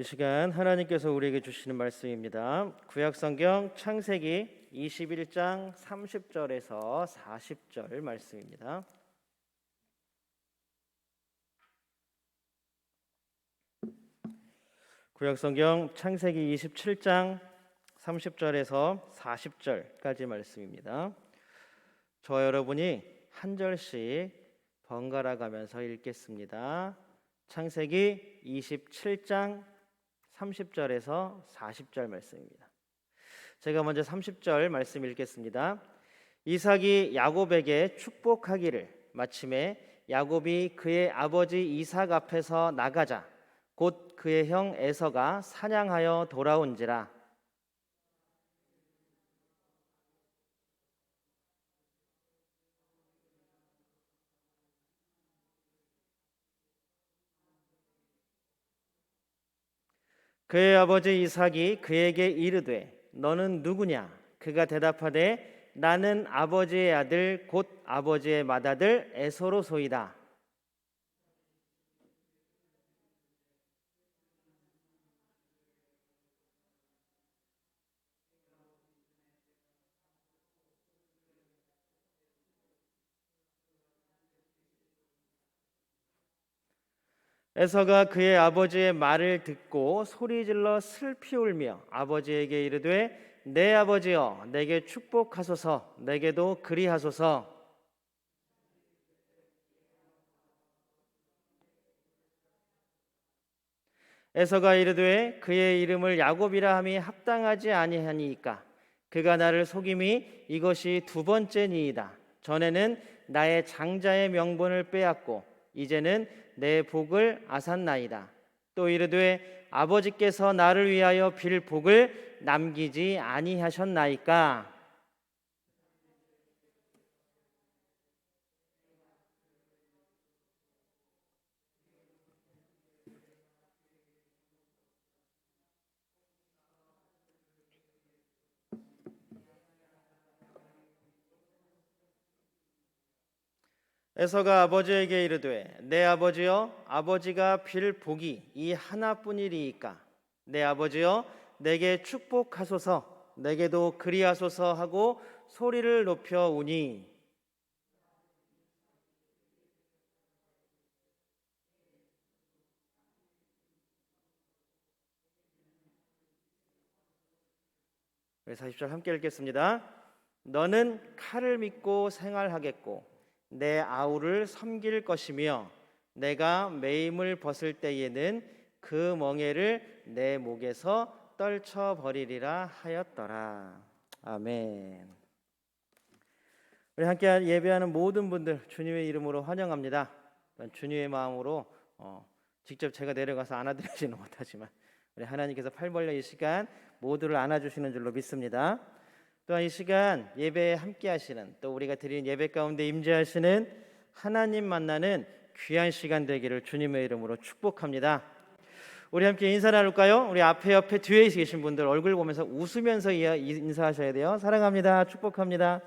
이 시간 하나님께서 우리에게 주시는 말씀입니다. 구약 성경 창세기 21장 30절에서 40절 말씀입니다. 구약 성경 창세기 27장 30절에서 40절까지 말씀입니다. 저 여러분이 한 절씩 번갈아 가면서 읽겠습니다. 창세기 27장 30절에서 40절 말씀입니다. 제가 먼저 30절 말씀 읽겠습니다. 이삭이 야곱에게 축복하기를 마침에 야곱이 그의 아버지 이삭 앞에서 나가자 곧 그의 형 에서가 사냥하여 돌아온지라 그의 아버지 이삭이 그에게 이르되 너는 누구냐? 그가 대답하되 나는 아버지의 아들 곧 아버지의 맏아들 에서로소이다 에서가 그의 아버지의 말을 듣고 소리질러 슬피 울며 아버지에게 이르되 내 아버지여 내게 축복하소서. 내게도 그리하소서. 에서가 이르되 그의 이름을 야곱이라 함이 합당하지 아니하니이까. 그가 나를 속임이 이것이 두 번째니이다. 전에는 나의 장자의 명분을 빼앗고 이제는 내 복을 아산나이다. 또 이르되 아버지께서 나를 위하여 빌 복을 남기지 아니하셨나이까. 에서가 아버지에게 이르되 내 아버지여 아버지가 빌 복이 이 하나뿐이리이까? 내 아버지여 내게 축복하소서. 내게도 그리하소서 하고 소리를 높여 우니. 우리 40절 함께 읽겠습니다. 너는 칼을 믿고 생활하겠고 내 아우를 섬길 것이며 내가 매임을 벗을 때에는 그 멍에를 내 목에서 떨쳐 버리리라 하였더라. 아멘. 우리 함께 예배하는 모든 분들 주님의 이름으로 환영합니다. 주님의 마음으로 어, 직접 제가 내려가서 안아드리지는 못하지만 우리 하나님께서 팔 벌려 이 시간 모두를 안아주시는 줄로 믿습니다. 또한 이 시간 예배에 함께 하시는 또 우리가 드리는 예배 가운데 임재하시는 하나님 만나는 귀한 시간 되기를 주님의 이름으로 축복합니다. 우리 함께 인사 나눌까요? 우리 앞에 옆에 뒤에 계신 분들 얼굴 보면서 웃으면서 인사하셔야 돼요. 사랑합니다. 축복합니다.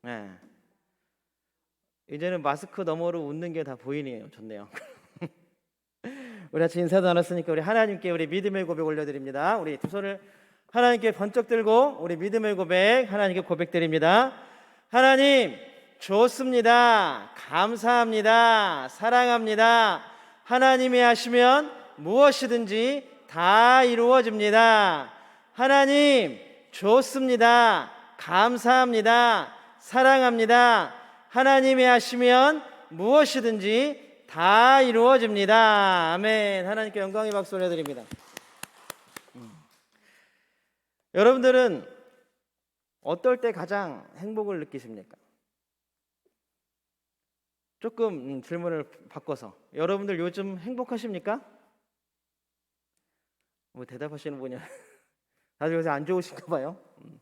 네. 이제는 마스크 너머로 웃는 게 다 보이네요. 좋네요. 우리 같이 인사도 나눴으니까 우리 하나님께 우리 믿음의 고백 올려드립니다. 우리 두 손을 하나님께 번쩍 들고 우리 믿음의 고백 하나님께 고백드립니다. 하나님 좋습니다. 감사합니다. 사랑합니다. 하나님이 하시면 무엇이든지 다 이루어집니다. 하나님 좋습니다. 감사합니다. 사랑합니다. 하나님이 하시면 무엇이든지 다 이루어집니다. 아멘. 하나님께 영광의 박수 올려드립니다. 여러분들은 어떨 때 가장 행복을 느끼십니까? 조금 음, 질문을 바꿔서 여러분들 요즘 행복하십니까? 뭐 대답하시는 분이 다들 요새 안 좋으신가 봐요. 음.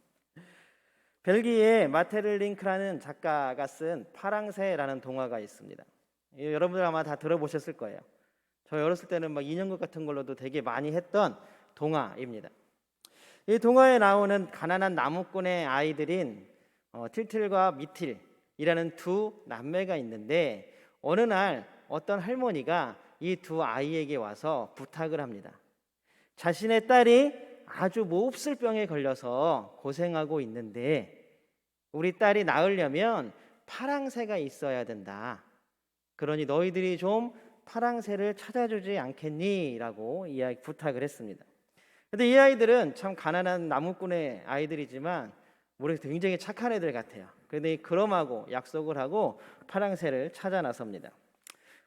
벨기에 마테르 링크라는 작가가 쓴 파랑새라는 동화가 있습니다. 여러분들 아마 다 들어보셨을 거예요. 저 어렸을 때는 막 인형극 같은 걸로도 되게 많이 했던 동화입니다. 이 동화에 나오는 가난한 나무꾼의 아이들인 어, 틸틸과 미틸이라는 두 남매가 있는데 어느 날 어떤 할머니가 이 두 아이에게 와서 부탁을 합니다. 자신의 딸이 아주 몹쓸 병에 걸려서 고생하고 있는데 우리 딸이 나으려면 파랑새가 있어야 된다. 그러니 너희들이 좀 파랑새를 찾아주지 않겠니?라고 이야기 부탁을 했습니다. 근데 이 아이들은 참 가난한 나무꾼의 아이들이지만 우리 굉장히 착한 애들 같아요. 그런데 그럼하고 약속을 하고 파랑새를 찾아 나섭니다.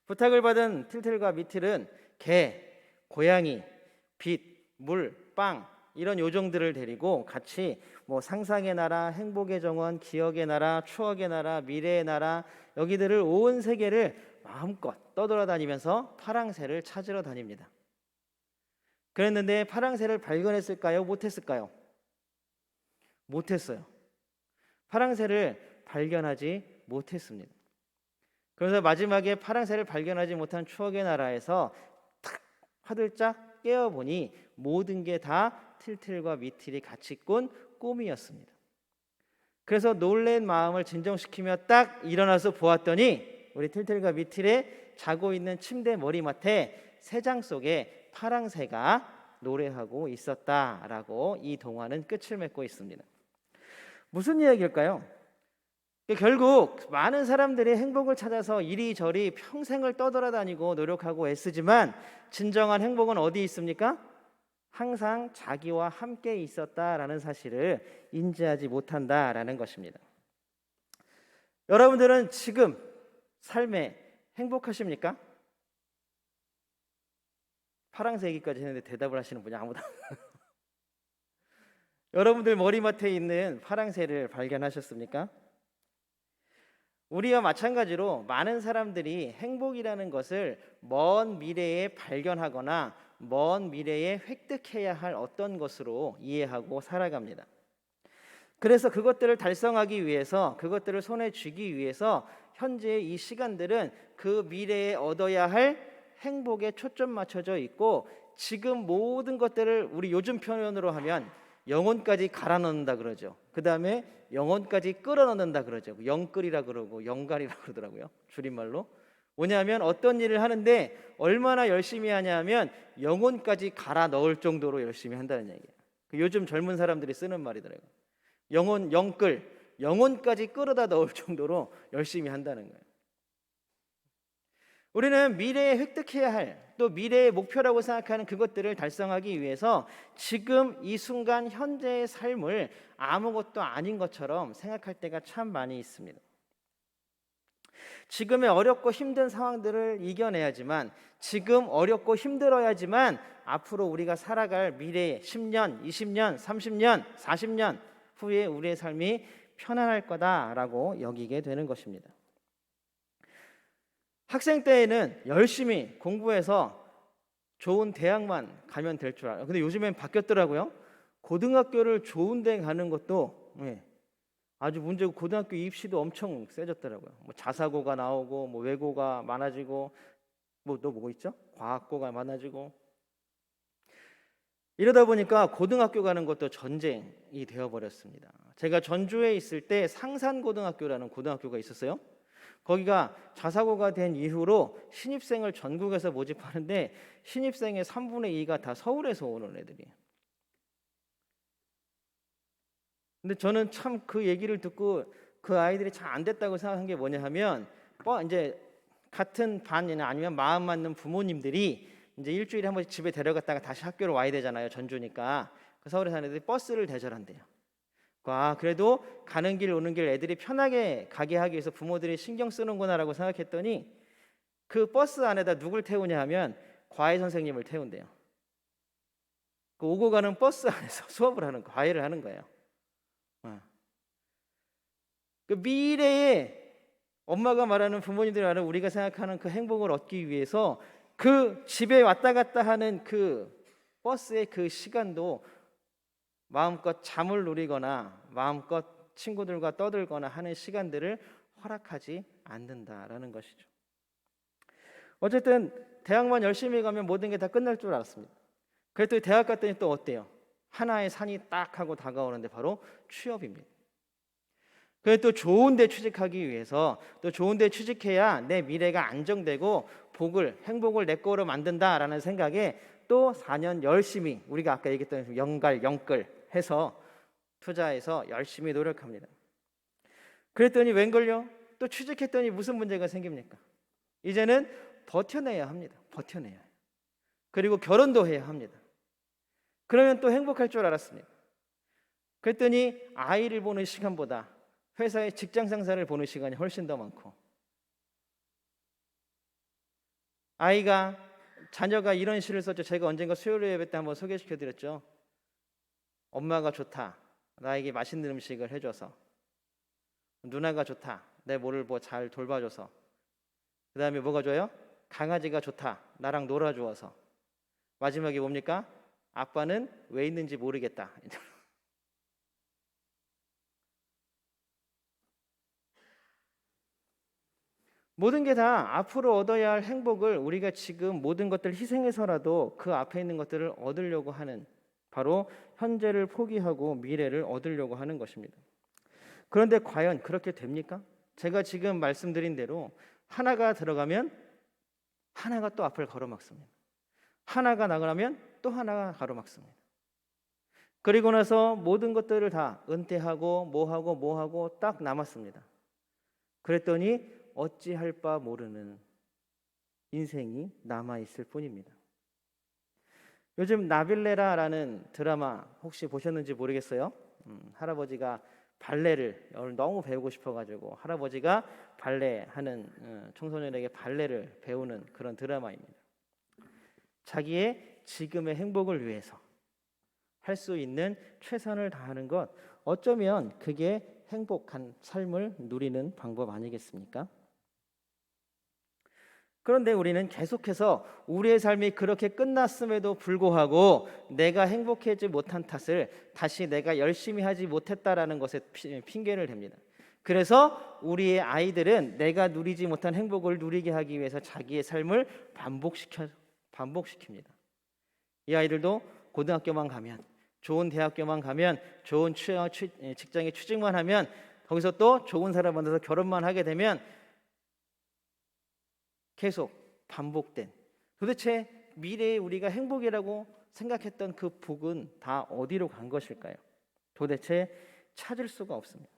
부탁을 받은 틸틸과 미틸은 개, 고양이, 빛, 물, 빵 이런 요정들을 데리고 같이 뭐 상상의 나라, 행복의 정원, 기억의 나라, 추억의 나라, 미래의 나라 여기들을 온 세계를 마음껏 떠돌아다니면서 파랑새를 찾으러 다닙니다. 그랬는데 파랑새를 발견했을까요? 못했을까요? 못했어요. 파랑새를 발견하지 못했습니다. 그래서 마지막에 파랑새를 발견하지 못한 추억의 나라에서 탁 화들짝 깨어보니 모든 게다 틸틸과 미틸이 같이 꾼 꿈이었습니다. 그래서 놀란 마음을 진정시키며 딱 일어나서 보았더니 우리 틸틸과 미틸의 자고 있는 침대 머리맡에 새장 속에 파랑새가 노래하고 있었다라고 이 동화는 끝을 맺고 있습니다. 무슨 이야기일까요? 결국 많은 사람들이 행복을 찾아서 이리저리 평생을 떠돌아다니고 노력하고 애쓰지만 진정한 행복은 어디 있습니까? 항상 자기와 함께 있었다라는 사실을 인지하지 못한다라는 것입니다. 여러분들은 지금 삶에 행복하십니까? 파랑새 얘기까지 했는데 대답을 하시는 분이 아무도 여러분들 머리맡에 있는 파랑새를 발견하셨습니까? 우리와 마찬가지로 많은 사람들이 행복이라는 것을 먼 미래에 발견하거나 먼 미래에 획득해야 할 어떤 것으로 이해하고 살아갑니다. 그래서 그것들을 달성하기 위해서 그것들을 손에 쥐기 위해서 현재의 이 시간들은 그 미래에 얻어야 할 행복에 초점 맞춰져 있고 지금 모든 것들을 우리 요즘 표현으로 하면 영혼까지 갈아 넣는다 그러죠. 그 다음에 영혼까지 끌어넣는다 그러죠. 영끌이라 그러고 영갈이라 그러더라고요. 줄임말로. 뭐냐면 어떤 일을 하는데 얼마나 열심히 하냐면 영혼까지 갈아 넣을 정도로 열심히 한다는 얘기예요. 그 요즘 젊은 사람들이 쓰는 말이더라고요. 영혼 영끌 영혼까지 끌어다 넣을 정도로 열심히 한다는 거예요. 우리는 미래에 획득해야 할 또 미래의 목표라고 생각하는 그것들을 달성하기 위해서 지금 이 순간 현재의 삶을 아무것도 아닌 것처럼 생각할 때가 참 많이 있습니다. 지금의 어렵고 힘든 상황들을 이겨내야지만 지금 어렵고 힘들어야지만 앞으로 우리가 살아갈 미래 10년, 20년, 30년, 40년 후에 우리의 삶이 편안할 거다라고 여기게 되는 것입니다. 학생 때에는 열심히 공부해서 좋은 대학만 가면 될 줄 알아요. 근데 요즘엔 바뀌었더라고요. 고등학교를 좋은 데 가는 것도 예, 아주 문제고 고등학교 입시도 엄청 세졌더라고요. 뭐 자사고가 나오고 뭐 외고가 많아지고 뭐또뭐 있죠? 과학고가 많아지고 이러다 보니까 고등학교 가는 것도 전쟁이 되어 버렸습니다. 제가 전주에 있을 때 상산고등학교라는 고등학교가 있었어요. 거기가 자사고가 된 이후로 신입생을 전국에서 모집하는데 신입생의 3분의 2가 다 서울에서 오는 애들이에요. 근데 저는 참 그 얘기를 듣고 그 아이들이 잘 안 됐다고 생각한 게 뭐냐 하면 뭐 이제 같은 반이나 아니면 마음 맞는 부모님들이 이제 일주일에 한 번씩 집에 데려갔다가 다시 학교로 와야 되잖아요. 전주니까. 그 서울에 사는 애들이 버스를 대절한대요. 아, 그래도 가는 길 오는 길 애들이 편하게 가게 하기 위해서 부모들이 신경 쓰는구나라고 생각했더니 그 버스 안에다 누굴 태우냐 하면 과외 선생님을 태운대요. 그 오고 가는 버스 안에서 수업을 하는 과외를 하는 거예요. 어. 그 미래에 엄마가 말하는 부모님들이 말하는 우리가 생각하는 그 행복을 얻기 위해서 그 집에 왔다 갔다 하는 그 버스의 그 시간도 마음껏 잠을 누리거나 마음껏 친구들과 떠들거나 하는 시간들을 허락하지 않는다라는 것이죠. 어쨌든 대학만 열심히 가면 모든 게 다 끝날 줄 알았습니다. 그랬더니 대학 갔더니 또 어때요? 하나의 산이 딱 하고 다가오는데 바로 취업입니다. 그래 또 좋은 데 취직하기 위해서 또 좋은 데 취직해야 내 미래가 안정되고 복을 행복을 내 거로 만든다라는 생각에 또 4년 열심히 우리가 아까 얘기했던 영갈 영끌 해서 투자해서 열심히 노력합니다. 그랬더니 웬걸요? 또 취직했더니 무슨 문제가 생깁니까? 이제는 버텨내야 합니다. 버텨내야. 그리고 결혼도 해야 합니다. 그러면 또 행복할 줄 알았습니다. 그랬더니 아이를 보는 시간보다 회사의 직장 상사를 보는 시간이 훨씬 더 많고 아이가 자녀가 이런 시를 썼죠. 제가 언젠가 수요일 예배 때 한번 소개시켜 드렸죠. 엄마가 좋다. 나에게 맛있는 음식을 해줘서 누나가 좋다. 내 모를 뭐 잘 돌봐줘서 그 다음에 뭐가 좋아요? 강아지가 좋다. 나랑 놀아주어서 마지막에 뭡니까? 아빠는 왜 있는지 모르겠다. 모든 게 다 앞으로 얻어야 할 행복을 우리가 지금 모든 것들 희생해서라도 그 앞에 있는 것들을 얻으려고 하는 바로 현재를 포기하고 미래를 얻으려고 하는 것입니다. 그런데 과연 그렇게 됩니까? 제가 지금 말씀드린 대로 하나가 들어가면 하나가 또 앞을 가로막습니다. 하나가 나가면 또 하나가 가로막습니다. 그리고 나서 모든 것들을 다 은퇴하고 뭐하고 뭐하고 딱 남았습니다. 그랬더니 어찌할 바 모르는 인생이 남아 있을 뿐입니다. 요즘 나빌레라라는 드라마 혹시 보셨는지 모르겠어요. 음, 할아버지가 발레를 너무 배우고 싶어가지고 할아버지가 발레하는 어, 청소년에게 발레를 배우는 그런 드라마입니다. 자기의 지금의 행복을 위해서 할 수 있는 최선을 다하는 것 어쩌면 그게 행복한 삶을 누리는 방법 아니겠습니까? 그런데 우리는 계속해서 우리의 삶이 그렇게 끝났음에도 불구하고 내가 행복해지 못한 탓을 다시 내가 열심히 하지 못했다라는 것에 핑계를 댑니다. 그래서 우리의 아이들은 내가 누리지 못한 행복을 누리게 하기 위해서 자기의 삶을 반복시켜 반복시킵니다. 이 아이들도 고등학교만 가면 좋은 대학교만 가면 좋은 직장에 취직만 하면 거기서 또 좋은 사람 만나서 결혼만 하게 되면 계속 반복된 도대체 미래에 우리가 행복이라고 생각했던 그 복은 다 어디로 간 것일까요? 도대체 찾을 수가 없습니다.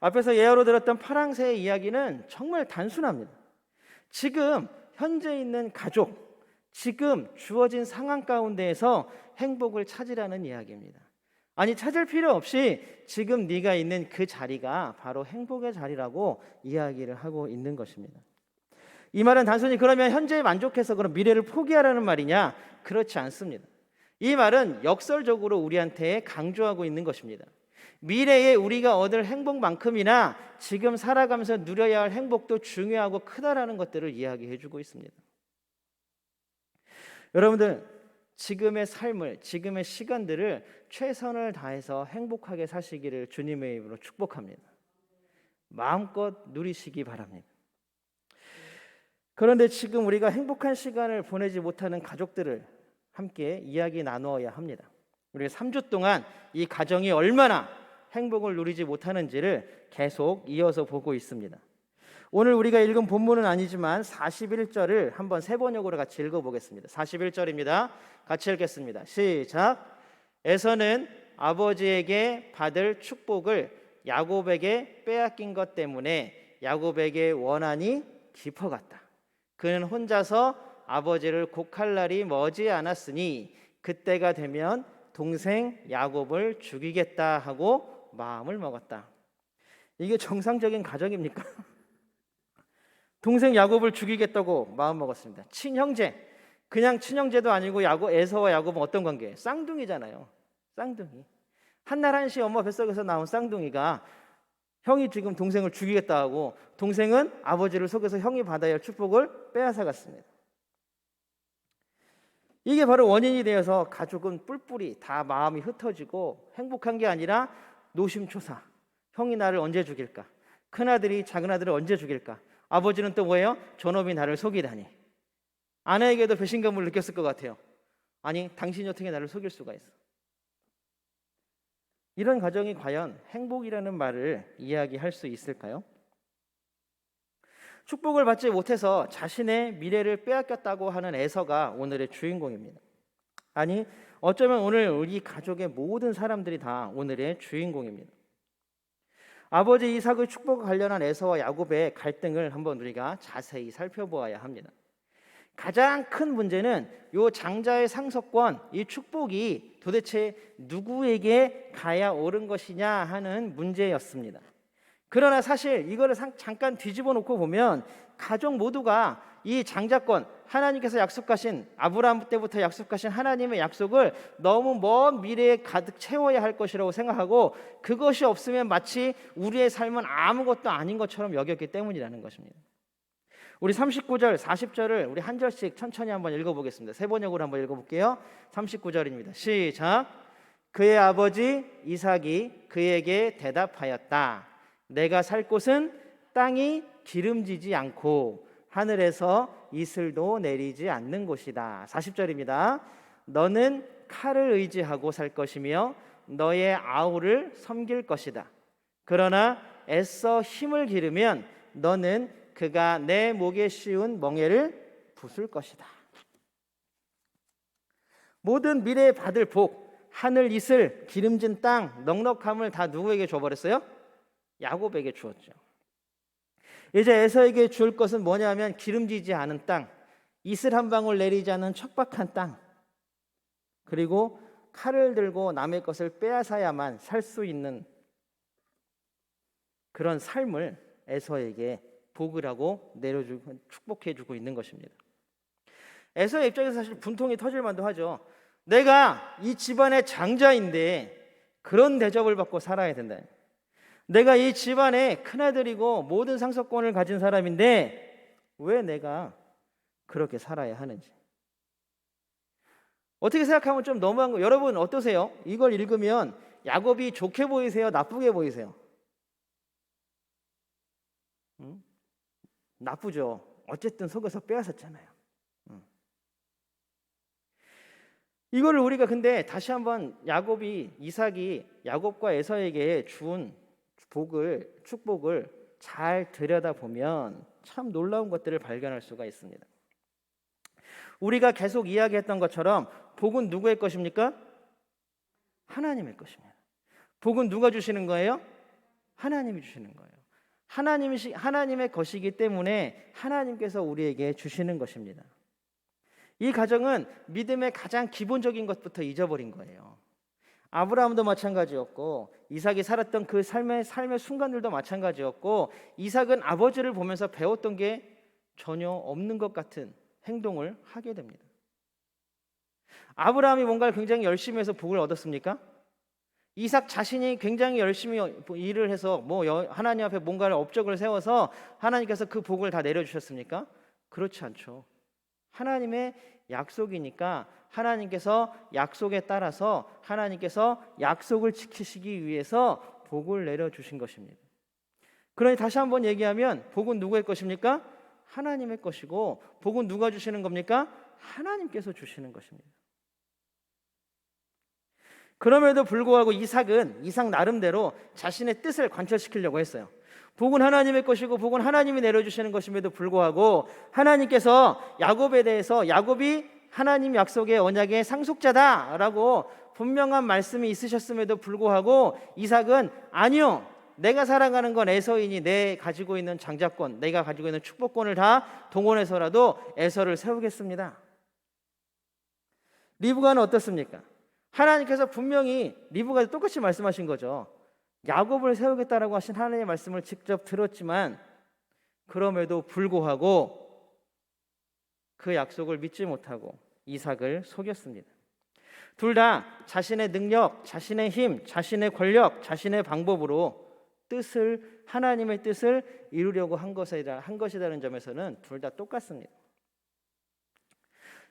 앞에서 예화로 들었던 파랑새의 이야기는 정말 단순합니다. 지금 현재 있는 가족, 지금 주어진 상황 가운데에서 행복을 찾으라는 이야기입니다. 아니 찾을 필요 없이 지금 네가 있는 그 자리가 바로 행복의 자리라고 이야기를 하고 있는 것입니다. 이 말은 단순히 그러면 현재에 만족해서 그럼 미래를 포기하라는 말이냐? 그렇지 않습니다. 이 말은 역설적으로 우리한테 강조하고 있는 것입니다. 미래에 우리가 얻을 행복만큼이나 지금 살아가면서 누려야 할 행복도 중요하고 크다라는 것들을 이야기해 주고 있습니다. 여러분들 지금의 삶을 지금의 시간들을 최선을 다해서 행복하게 사시기를 주님의 이름으로 축복합니다. 마음껏 누리시기 바랍니다. 그런데 지금 우리가 행복한 시간을 보내지 못하는 가족들을 함께 이야기 나누어야 합니다. 우리가 3주 동안 이 가정이 얼마나 행복을 누리지 못하는지를 계속 이어서 보고 있습니다. 오늘 우리가 읽은 본문은 아니지만 41절을 한번 세 번역으로 같이 읽어보겠습니다. 41절입니다. 같이 읽겠습니다. 시작. 에서는 아버지에게 받을 축복을 야곱에게 빼앗긴 것 때문에 야곱에게 원한이 깊어갔다. 그는 혼자서 아버지를 곡할 날이 머지 않았으니 그때가 되면 동생 야곱을 죽이겠다 하고 마음을 먹었다. 이게 정상적인 가정입니까? 동생 야곱을 죽이겠다고 마음 먹었습니다. 친형제. 그냥 친형제도 아니고 야곱 에서와 야곱은 어떤 관계? 쌍둥이잖아요. 쌍둥이. 한날 한시 엄마 뱃속에서 나온 쌍둥이가 형이 지금 동생을 죽이겠다 하고 동생은 아버지를 속여서 형이 받아야 할 축복을 빼앗아 갔습니다. 이게 바로 원인이 되어서 가족은 뿔뿔이 다 마음이 흩어지고 행복한 게 아니라 노심초사. 형이 나를 언제 죽일까? 큰아들이 작은아들을 언제 죽일까? 아버지는 또 뭐예요? 저놈이 나를 속이다니. 아내에게도 배신감을 느꼈을 것 같아요. 아니, 당신이 어떻게 나를 속일 수가 있어? 이런 가정이 과연 행복이라는 말을 이야기할 수 있을까요? 축복을 받지 못해서 자신의 미래를 빼앗겼다고 하는 에서가 오늘의 주인공입니다. 아니, 어쩌면 오늘 우리 가족의 모든 사람들이 다 오늘의 주인공입니다. 아버지 이삭의 축복과 관련한 에서와 야곱의 갈등을 한번 우리가 자세히 살펴보아야 합니다. 가장 큰 문제는 요 장자의 상속권, 이 축복이 도대체 누구에게 가야 옳은 것이냐 하는 문제였습니다. 그러나 사실 이거를 잠깐 뒤집어 놓고 보면 가족 모두가 이 장자권 하나님께서 약속하신 아브라함 때부터 약속하신 하나님의 약속을 너무 먼 미래에 가득 채워야 할 것이라고 생각하고 그것이 없으면 마치 우리의 삶은 아무것도 아닌 것처럼 여겼기 때문이라는 것입니다. 우리 39절, 40절을 우리 한 절씩 천천히 한번 읽어보겠습니다. 세 번역으로 한번 읽어볼게요. 39절입니다. 시작. 그의 아버지 이삭이 그에게 대답하였다. 내가 살 곳은 땅이 기름지지 않고 하늘에서 이슬도 내리지 않는 곳이다. 40절입니다. 너는 칼을 의지하고 살 것이며 너의 아우를 섬길 것이다. 그러나 애써 힘을 기르면 너는 그가 내 목에 씌운 멍에를 부술 것이다. 모든 미래에 받을 복, 하늘 이슬, 기름진 땅, 넉넉함을 다 누구에게 줘버렸어요? 야곱에게 주었죠. 이제 에서에게 줄 것은 뭐냐면 기름지지 않은 땅, 이슬 한 방울 내리지 않은 척박한 땅, 그리고 칼을 들고 남의 것을 빼앗아야만 살 수 있는 그런 삶을 에서에게 복을 하고 내려주고 축복해 주고 있는 것입니다. 에서의 입장에서 사실 분통이 터질 만도 하죠. 내가 이 집안의 장자인데 그런 대접을 받고 살아야 된다. 내가 이 집안의 큰아들이고 모든 상속권을 가진 사람인데 왜 내가 그렇게 살아야 하는지. 어떻게 생각하면 좀 너무한 거. 여러분 어떠세요? 이걸 읽으면 야곱이 좋게 보이세요? 나쁘게 보이세요? 나쁘죠. 어쨌든 속에서 빼앗았잖아요. 응. 이거를 우리가 근데 다시 한번 야곱이 이삭이 야곱과 에서에게 준 복을 축복을 잘 들여다 보면 참 놀라운 것들을 발견할 수가 있습니다. 우리가 계속 이야기했던 것처럼 복은 누구의 것입니까? 하나님의 것입니다. 복은 누가 주시는 거예요? 하나님이 주시는 거예요. 하나님이 하나님의 것이기 때문에 하나님께서 우리에게 주시는 것입니다. 이 가정은 믿음의 가장 기본적인 것부터 잊어버린 거예요. 아브라함도 마찬가지였고 이삭이 살았던 그 삶의 삶의 순간들도 마찬가지였고 이삭은 아버지를 보면서 배웠던 게 전혀 없는 것 같은 행동을 하게 됩니다. 아브라함이 뭔가를 굉장히 열심히 해서 복을 얻었습니까? 이삭 자신이 굉장히 열심히 일을 해서 뭐 하나님 앞에 뭔가를 업적을 세워서 하나님께서 그 복을 다 내려주셨습니까? 그렇지 않죠. 하나님의 약속이니까 하나님께서 약속에 따라서 하나님께서 약속을 지키시기 위해서 복을 내려 주신 것입니다. 그러니 다시 한번 얘기하면 복은 누구의 것입니까? 하나님의 것이고 복은 누가 주시는 겁니까? 하나님께서 주시는 것입니다. 그럼에도 불구하고 이삭은 이삭 나름대로 자신의 뜻을 관철시키려고 했어요. 복은 하나님의 것이고 복은 하나님이 내려주시는 것임에도 불구하고 하나님께서 야곱에 대해서 야곱이 하나님 약속의 언약의 상속자다라고 분명한 말씀이 있으셨음에도 불구하고 이삭은 아니요. 내가 살아가는 건 에서이니 내 가지고 있는 장자권, 내가 가지고 있는 축복권을 다 동원해서라도 에서를 세우겠습니다. 리브가는 어떻습니까? 하나님께서 분명히 리브가 똑같이 말씀하신 거죠. 야곱을 세우겠다라고 하신 하나님의 말씀을 직접 들었지만 그럼에도 불구하고 그 약속을 믿지 못하고 이삭을 속였습니다. 둘 다 자신의 능력, 자신의 힘, 자신의 권력, 자신의 방법으로 뜻을 하나님의 뜻을 이루려고 한 것이다 한 것이라는 점에서는 둘 다 똑같습니다.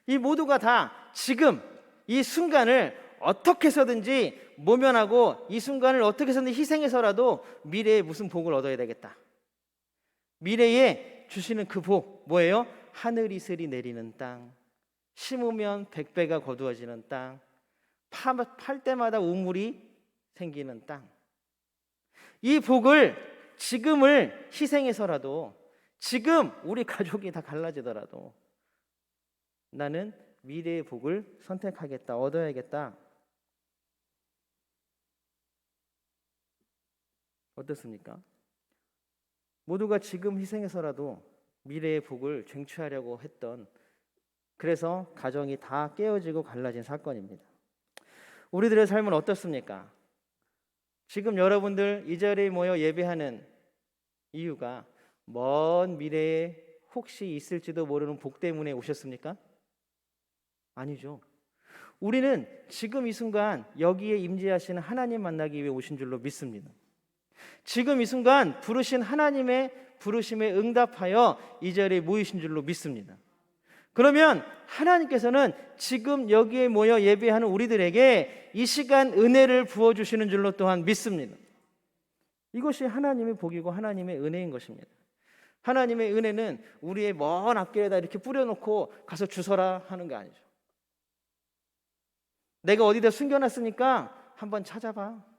이 모두가 다 지금 이 순간을 어떻게 해서든지 모면하고 이 순간을 어떻게 해서든 희생해서라도 미래에 무슨 복을 얻어야 되겠다. 미래에 주시는 그 복 뭐예요? 하늘 이슬이 내리는 땅, 심으면 백배가 거두어지는 땅, 파, 팔 때마다 우물이 생기는 땅. 이 복을 지금을 희생해서라도 지금 우리 가족이 다 갈라지더라도 나는 미래의 복을 선택하겠다, 얻어야겠다. 어떻습니까? 모두가 지금 희생해서라도 미래의 복을 쟁취하려고 했던 그래서 가정이 다 깨어지고 갈라진 사건입니다. 우리들의 삶은 어떻습니까? 지금 여러분들 이 자리에 모여 예배하는 이유가 먼 미래에 혹시 있을지도 모르는 복 때문에 오셨습니까? 아니죠. 우리는 지금 이 순간 여기에 임재하시는 하나님 만나기 위해 오신 줄로 믿습니다. 지금 이 순간 부르신 하나님의 부르심에 응답하여 이 자리에 모이신 줄로 믿습니다. 그러면 하나님께서는 지금 여기에 모여 예배하는 우리들에게 이 시간 은혜를 부어 주시는 줄로 또한 믿습니다. 이것이 하나님의 복이고 하나님의 은혜인 것입니다. 하나님의 은혜는 우리의 먼 앞길에다 이렇게 뿌려놓고 가서 주서라 하는 게 아니죠. 내가 어디다 숨겨놨으니까 한번 찾아봐.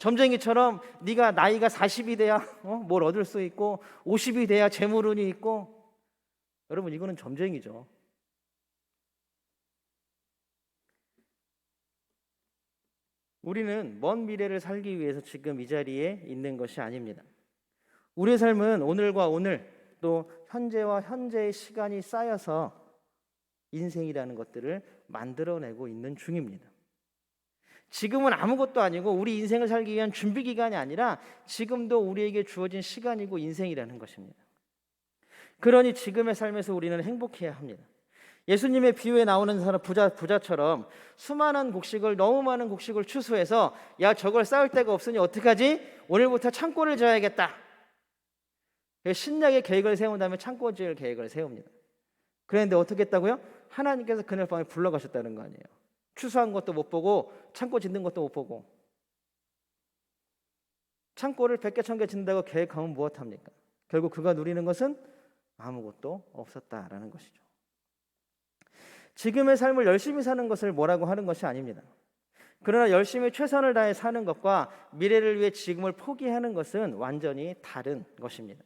점쟁이처럼 네가 나이가 40이 돼야 어? 뭘 얻을 수 있고 50이 돼야 재물운이 있고 여러분 이거는 점쟁이죠. 우리는 먼 미래를 살기 위해서 지금 이 자리에 있는 것이 아닙니다. 우리의 삶은 오늘과 오늘 또 현재와 현재의 시간이 쌓여서 인생이라는 것들을 만들어내고 있는 중입니다. 지금은 아무것도 아니고 우리 인생을 살기 위한 준비 기간이 아니라 지금도 우리에게 주어진 시간이고 인생이라는 것입니다. 그러니 지금의 삶에서 우리는 행복해야 합니다. 예수님의 비유에 나오는 사람 부자 부자처럼 수많은 곡식을 너무 많은 곡식을 추수해서 야 저걸 쌓을 데가 없으니 어떡하지? 오늘부터 창고를 지어야겠다. 신나게 계획을 세운 다음에 창고 지을 계획을 세웁니다. 그런데 어떻게 했다고요? 하나님께서 그날 밤에 불러가셨다는 거 아니에요. 추수한 것도 못 보고 창고 짓는 것도 못 보고 창고를 백개 천개 짓는다고 계획하면 무엇합니까? 결국 그가 누리는 것은 아무것도 없었다라는 것이죠. 지금의 삶을 열심히 사는 것을 뭐라고 하는 것이 아닙니다. 그러나 열심히 최선을 다해 사는 것과 미래를 위해 지금을 포기하는 것은 완전히 다른 것입니다.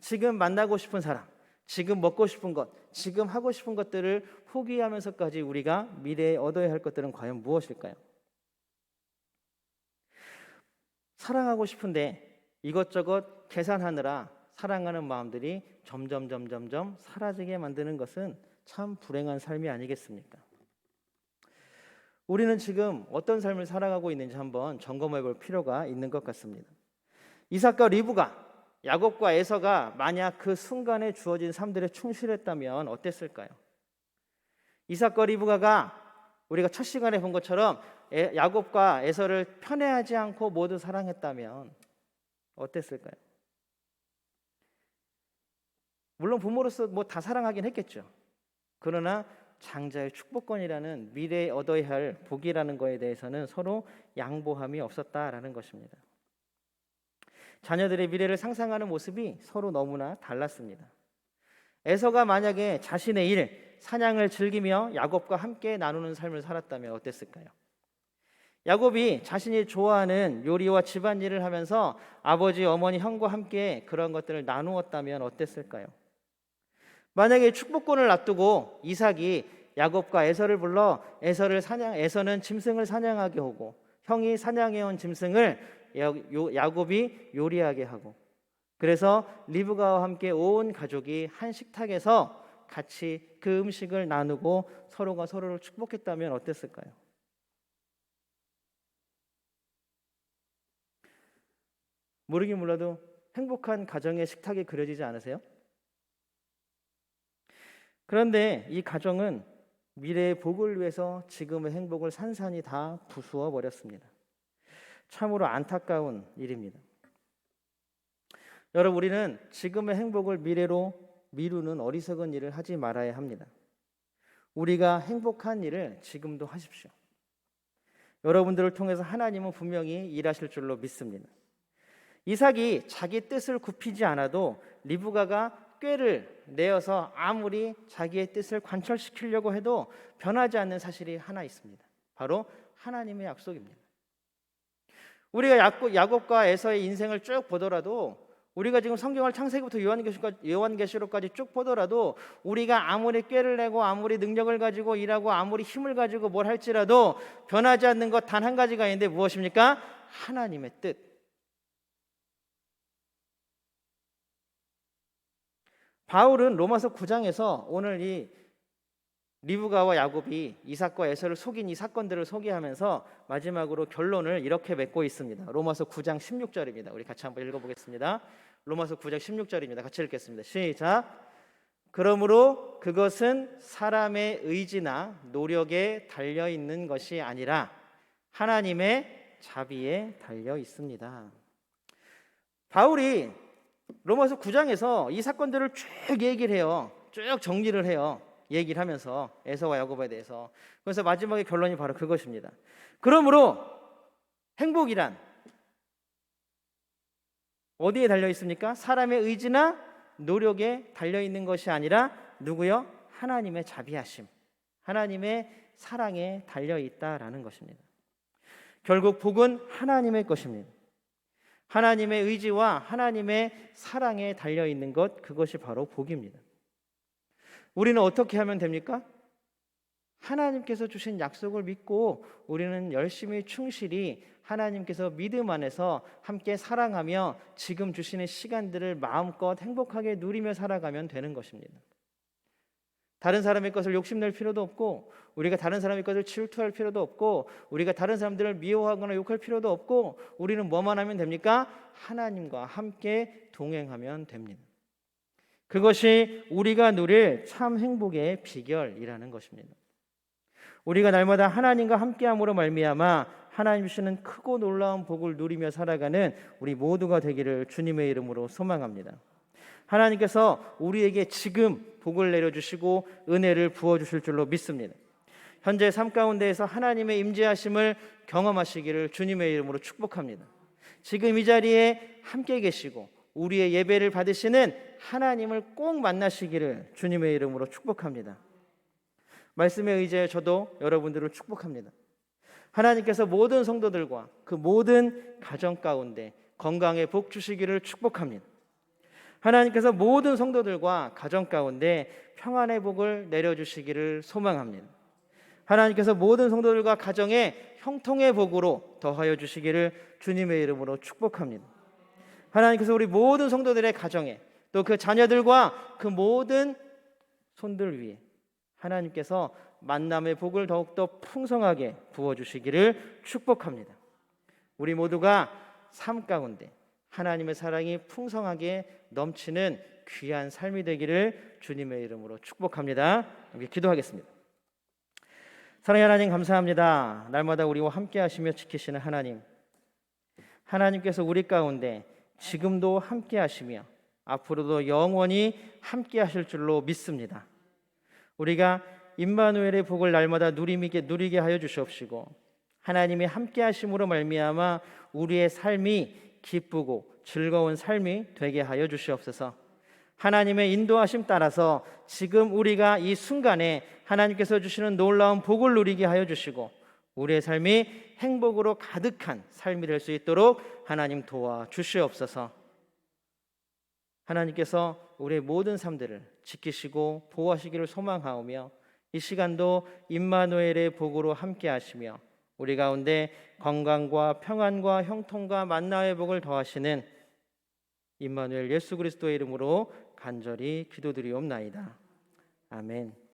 지금 만나고 싶은 사람, 지금 먹고 싶은 것, 지금 하고 싶은 것들을 포기하면서까지 우리가 미래에 얻어야 할 것들은 과연 무엇일까요? 사랑하고 싶은데 이것저것 계산하느라 사랑하는 마음들이 점점 점점 점 사라지게 만드는 것은 참 불행한 삶이 아니겠습니까? 우리는 지금 어떤 삶을 살아가고 있는지 한번 점검해 볼 필요가 있는 것 같습니다. 이삭과 리브가 야곱과 에서가 만약 그 순간에 주어진 삶들에 충실했다면 어땠을까요? 이삭과 리브가가 우리가 첫 시간에 본 것처럼 야곱과 에서를 편애하지 않고 모두 사랑했다면 어땠을까요? 물론 부모로서 뭐 다 사랑하긴 했겠죠. 그러나 장자의 축복권이라는 미래에 얻어야 할 복이라는 것에 대해서는 서로 양보함이 없었다라는 것입니다. 자녀들의 미래를 상상하는 모습이 서로 너무나 달랐습니다. 에서가 만약에 자신의 일, 사냥을 즐기며 야곱과 함께 나누는 삶을 살았다면 어땠을까요? 야곱이 자신이 좋아하는 요리와 집안일을 하면서 아버지, 어머니, 형과 함께 그런 것들을 나누었다면 어땠을까요? 만약에 축복권을 놔두고 이삭이 야곱과 에서를 불러 에서를 사냥 에서는 짐승을 사냥하게 하고 형이 사냥해 온 짐승을 야곱이 요리하게 하고 그래서 리브가와 함께 온 가족이 한 식탁에서 같이 그 음식을 나누고 서로가 서로를 축복했다면 어땠을까요? 모르긴 몰라도 행복한 가정의 식탁이 그려지지 않으세요? 그런데 이 가정은 미래의 복을 위해서 지금의 행복을 산산이 다 부수어 버렸습니다. 참으로 안타까운 일입니다. 여러분 우리는 지금의 행복을 미래로 미루는 어리석은 일을 하지 말아야 합니다. 우리가 행복한 일을 지금도 하십시오. 여러분들을 통해서 하나님은 분명히 일하실 줄로 믿습니다. 이삭이 자기 뜻을 굽히지 않아도 리브가가 꾀를 내어서 아무리 자기의 뜻을 관철시키려고 해도 변하지 않는 사실이 하나 있습니다. 바로 하나님의 약속입니다. 우리가 야곱, 과 에서의 인생을 쭉 보더라도 우리가 지금 성경을 창세기부터 요한계시록까지, 요한계시록까지 쭉 보더라도 우리가 아무리 꾀를 내고 아무리 능력을 가지고 일하고 아무리 힘을 가지고 뭘 할지라도 변하지 않는 것 단 한 가지가 있는데 무엇입니까? 하나님의 뜻. 바울은 로마서 9장에서 오늘 이 리브가와 야곱이 이삭과 에서를 속인 이 사건들을 소개하면서 마지막으로 결론을 이렇게 맺고 있습니다. 로마서 9장 16절입니다. 우리 같이 한번 읽어보겠습니다. 로마서 9장 16절입니다. 같이 읽겠습니다. 시작. 그러므로 그것은 사람의 의지나 노력에 달려 있는 것이 아니라 하나님의 자비에 달려 있습니다. 바울이 로마서 9장에서 이 사건들을 쭉 얘기를 해요. 쭉 정리를 해요. 얘기를 하면서 에서와 야곱에 대해서. 그래서 마지막에 결론이 바로 그것입니다. 그러므로 행복이란 어디에 달려 있습니까? 사람의 의지나 노력에 달려 있는 것이 아니라 누구요? 하나님의 자비하심, 하나님의 사랑에 달려 있다라는 것입니다. 결국 복은 하나님의 것입니다. 하나님의 의지와 하나님의 사랑에 달려 있는 것 그것이 바로 복입니다. 우리는 어떻게 하면 됩니까? 하나님께서 주신 약속을 믿고 우리는 열심히 충실히 하나님께서 믿음 안에서 함께 사랑하며 지금 주시는 시간들을 마음껏 행복하게 누리며 살아가면 되는 것입니다. 다른 사람의 것을 욕심낼 필요도 없고 우리가 다른 사람의 것을 질투할 필요도 없고 우리가 다른 사람들을 미워하거나 욕할 필요도 없고 우리는 뭐만 하면 됩니까? 하나님과 함께 동행하면 됩니다. 그것이 우리가 누릴 참 행복의 비결이라는 것입니다. 우리가 날마다 하나님과 함께함으로 말미암아 하나님 주시는 크고 놀라운 복을 누리며 살아가는 우리 모두가 되기를 주님의 이름으로 소망합니다. 하나님께서 우리에게 지금 복을 내려주시고 은혜를 부어주실 줄로 믿습니다. 현재 삶 가운데에서 하나님의 임재하심을 경험하시기를 주님의 이름으로 축복합니다. 지금 이 자리에 함께 계시고 우리의 예배를 받으시는 하나님을 꼭 만나시기를 주님의 이름으로 축복합니다. 말씀에 의지해 저도 여러분들을 축복합니다. 하나님께서 모든 성도들과 그 모든 가정 가운데 건강에 복 주시기를 축복합니다. 하나님께서 모든 성도들과 가정 가운데 평안의 복을 내려주시기를 소망합니다. 하나님께서 모든 성도들과 가정에 형통의 복으로 더하여 주시기를 주님의 이름으로 축복합니다. 하나님께서 우리 모든 성도들의 가정에 또 그 자녀들과 그 모든 손들 위에 하나님께서 만남의 복을 더욱더 풍성하게 부어주시기를 축복합니다. 우리 모두가 삶 가운데 하나님의 사랑이 풍성하게 넘치는 귀한 삶이 되기를 주님의 이름으로 축복합니다. 우리 기도하겠습니다. 사랑의 하나님 감사합니다. 날마다 우리와 함께 하시며 지키시는 하나님. 하나님께서 우리 가운데 지금도 함께 하시며 앞으로도 영원히 함께 하실 줄로 믿습니다. 우리가 임마누엘의 복을 날마다 누리게 누리게 하여 주시옵시고 하나님이 함께 하심으로 말미암아 우리의 삶이 기쁘고 즐거운 삶이 되게 하여 주시옵소서. 하나님의 인도하심 따라서 지금 우리가 이 순간에 하나님께서 주시는 놀라운 복을 누리게 하여 주시고 우리의 삶이 행복으로 가득한 삶이 될 수 있도록 하나님 도와 주시옵소서. 하나님께서 우리의 모든 삶들을 지키시고 보호하시기를 소망하오며 이 시간도 임마누엘의 복으로 함께 하시며 우리 가운데 건강과 평안과 형통과 만나의 복을 더하시는 임마누엘 예수 그리스도의 이름으로 간절히 기도드리옵나이다. 아멘.